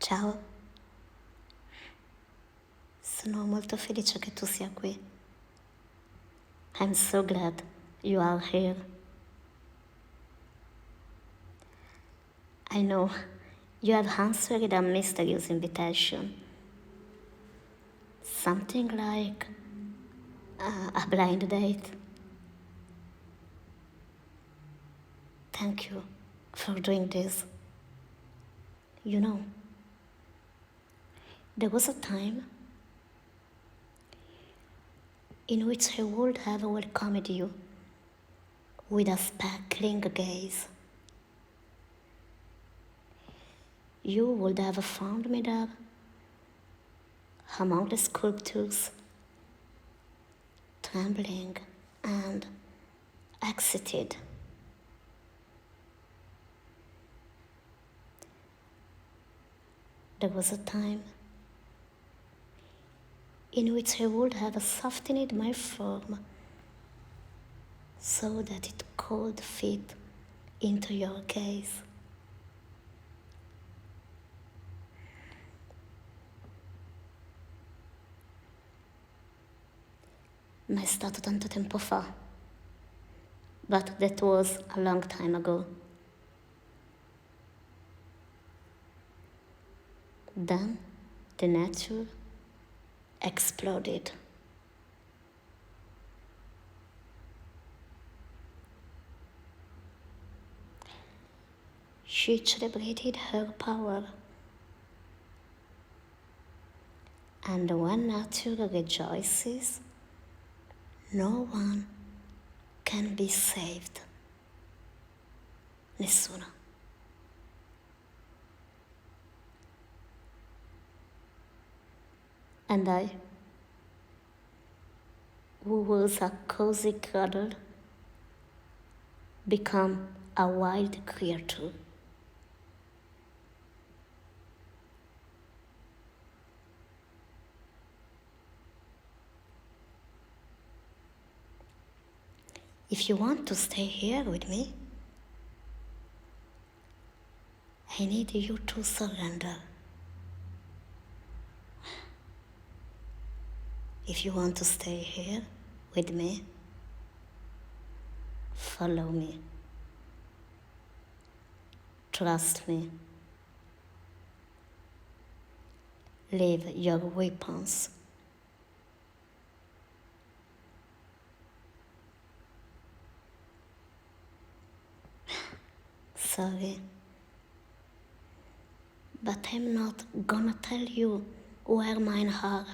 Ciao. Sono molto felice che tu sia qui. I'm so glad you are here. I know you have answered a mysterious invitation. Something like uh, a blind date. Thank you for doing this. You know, there was a time in which I would have welcomed you with a sparkling gaze. You would have found me there among the sculptures, trembling and excited. There was a time in which I would have softened my form so that it could fit into your gaze. Ma è stato tanto tempo fa. But that was a long time ago. Then the nature exploded. She celebrated her power. And when nature rejoices, no one can be saved. Nessuno. And I, who was a cozy cuddle, become a wild creature. If you want to stay here with me, I need you to surrender. If you want to stay here with me, follow me. Trust me. Leave your weapons. Sorry. But I'm not gonna tell you where mine are.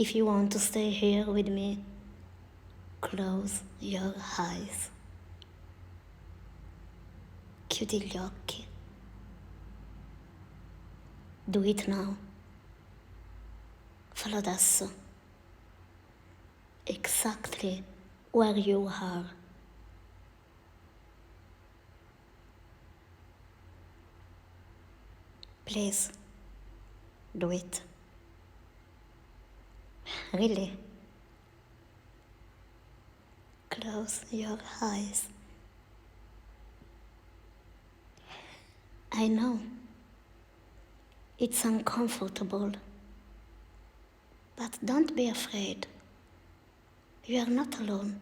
If you want to stay here with me, close your eyes. Chiudi gli occhi. Do it now. Fallo adesso. Exactly where you are. Please, do it. Really? Close your eyes. I know it's uncomfortable, but don't be afraid. You are not alone.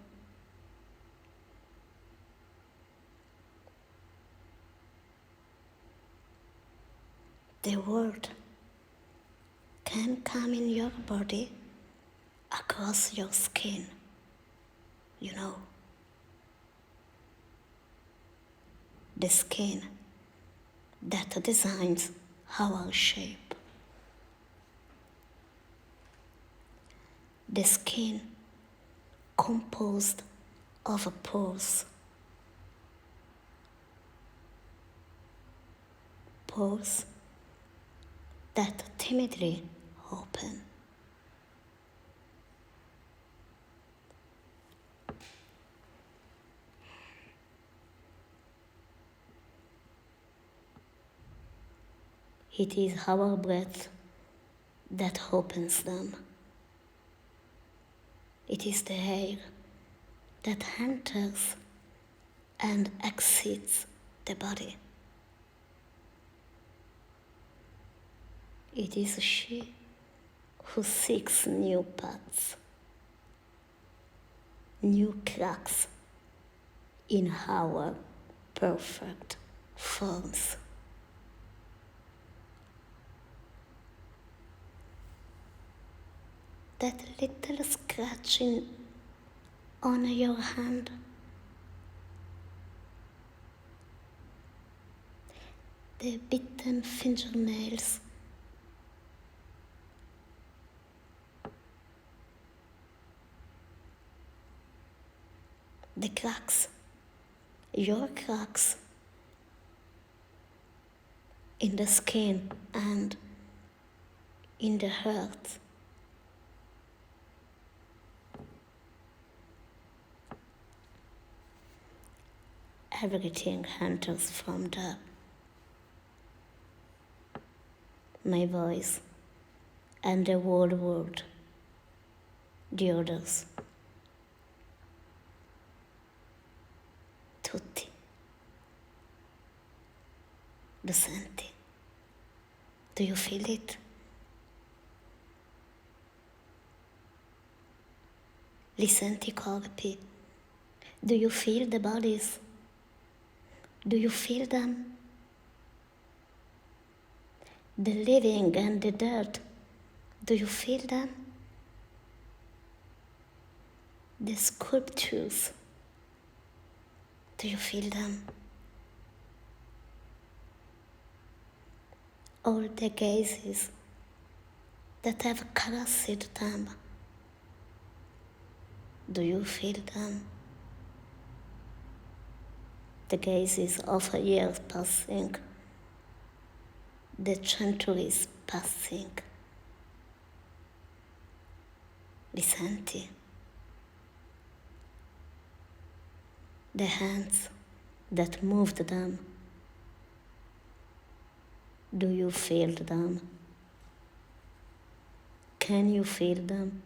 The world can come in your body across your skin, you know. The skin that designs our shape. The skin composed of pores. Pores that timidly open. It is our breath that opens them. It is the air that enters and exits the body. It is she who seeks new paths, new cracks in our perfect forms. That little scratching on your hand. The bitten fingernails. The cracks, your cracks in the skin and in the heart. Everything enters from the my voice and the whole world, the others. Tutti. Lo senti? Do you feel it? Li senti i corpi? Do you feel the bodies? Do you feel them? The living and the dead, do you feel them? The sculptures, do you feel them? All the gazes that have caressed them, do you feel them? The gazes of a year passing, the centuries passing. The hands that moved them. Do you feel them? Can you feel them?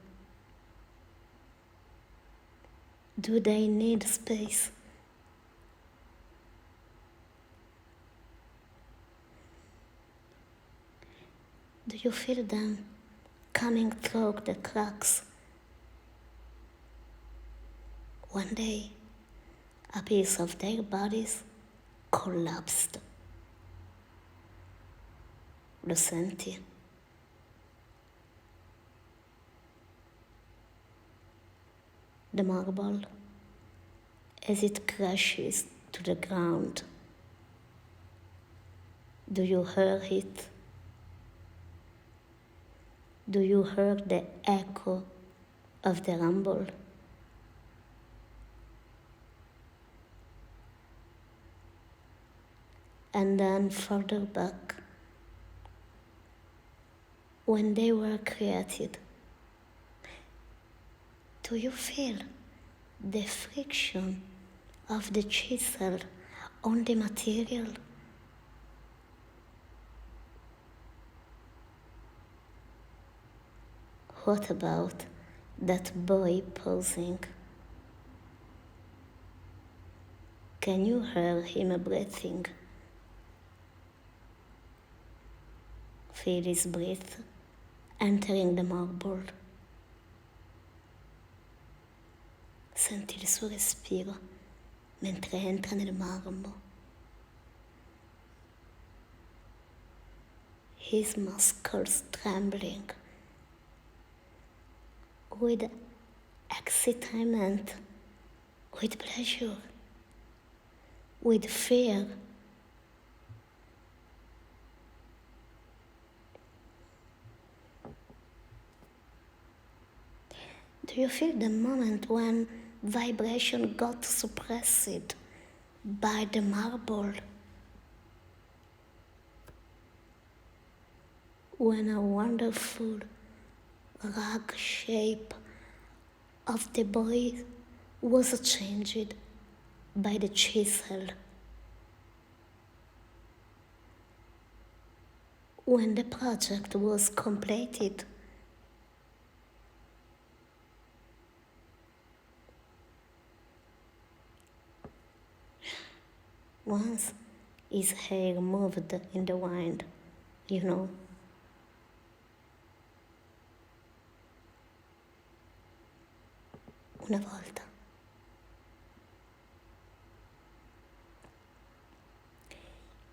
Do they need space? Do you feel them coming through the cracks? One day, a piece of their bodies collapsed. Lo senti? The marble as it crashes to the ground. Do you hear it? Do you hear the echo of the rumble? And then further back, when they were created, do you feel the friction of the chisel on the material? What about that boy posing? Can you hear him breathing? Feel his breath entering the marble. Senti il suo respiro mentre entra nel marmo. His muscles trembling with excitement, with pleasure, with fear. Do you feel the moment when vibration got suppressed by the marble? When a wonderful rug shape of the boy was changed by the chisel. When the project was completed, once his hair moved in the wind, you know. Una volta.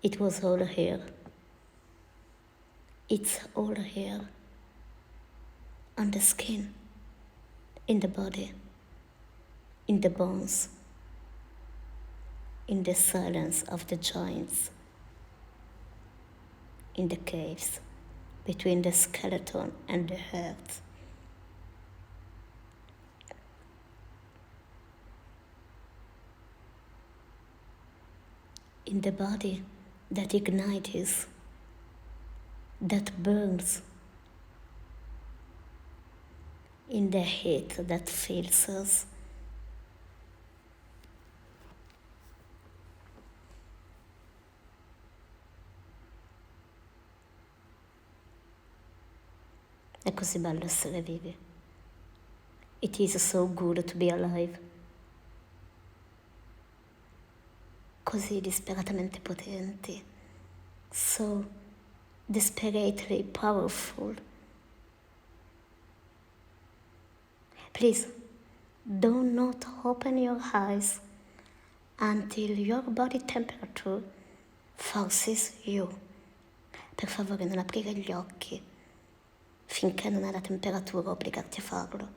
It was all here. It's all here. On the skin, in the body, in the bones, in the silence of the joints, in the caves between the skeleton and the earth. In the body that ignites, that burns, in the heat that fills us. È così bello essere vivi. It is so good to be alive. Così disperatamente potenti. So desperately powerful. Please, do not open your eyes until your body temperature forces you. Per favore non aprire gli occhi finché non è la temperatura a obbligarti a farlo.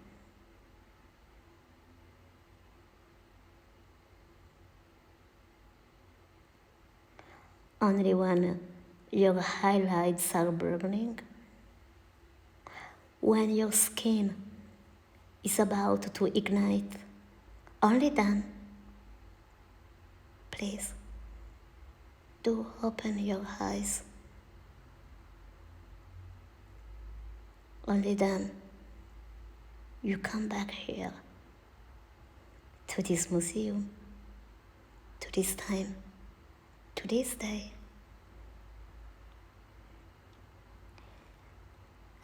Only when your highlights are burning, when your skin is about to ignite, only then, please, do open your eyes. Only then you come back here to this museum, to this time, to this day.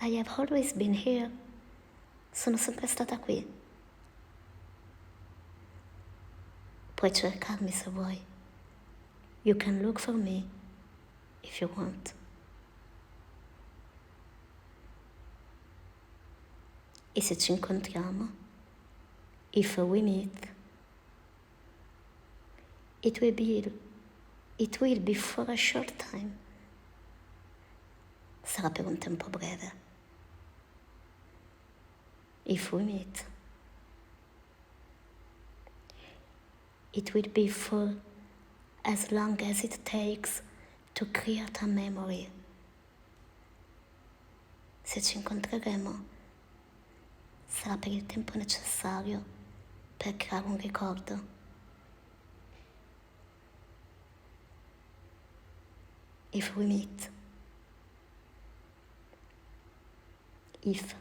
I have always been here. Sono sempre stata qui. Puoi cercarmi se vuoi. You can look for me if you want. E se ci incontriamo, if we meet, it will be, it will be for a short time. Sarà per un tempo breve. If we meet, it will be for as long as it takes to create a memory. Se ci incontreremo, sarà per il tempo necessario per creare un ricordo. If we meet. If.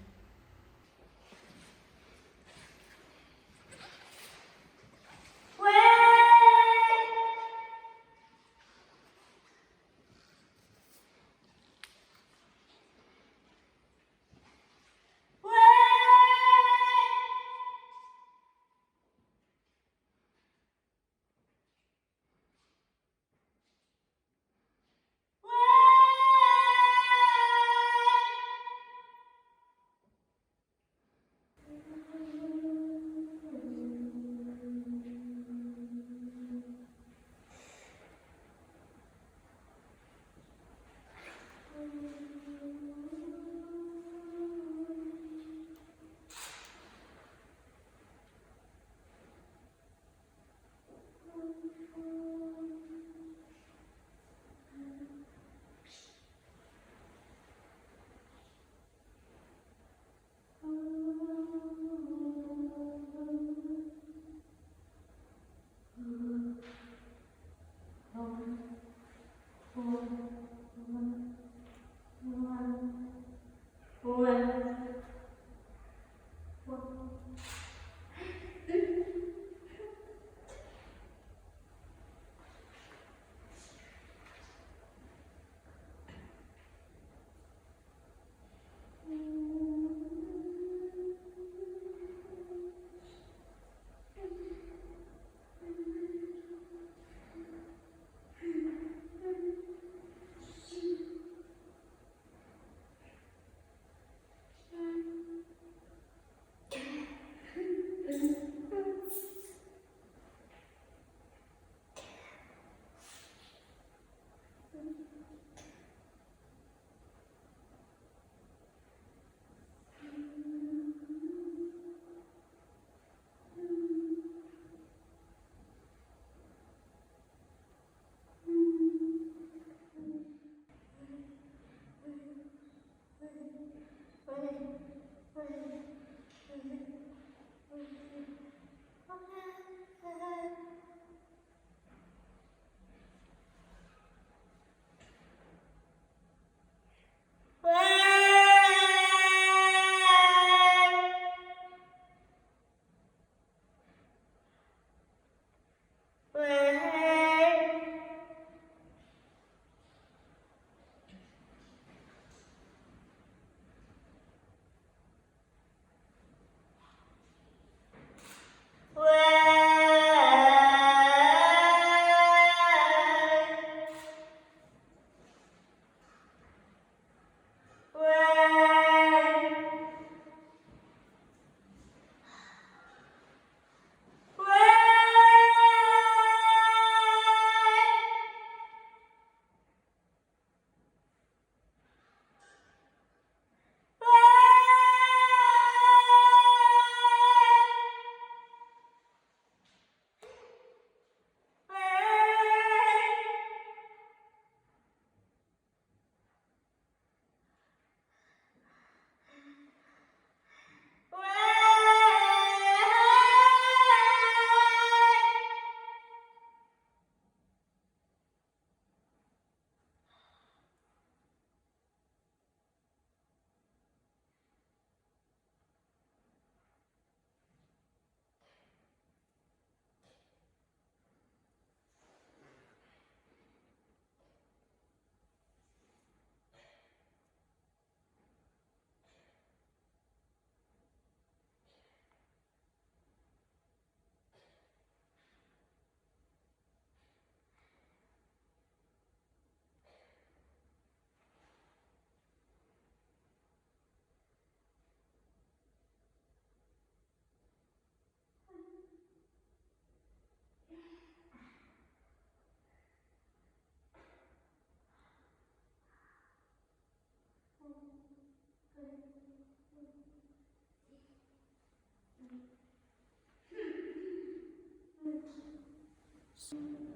Yes.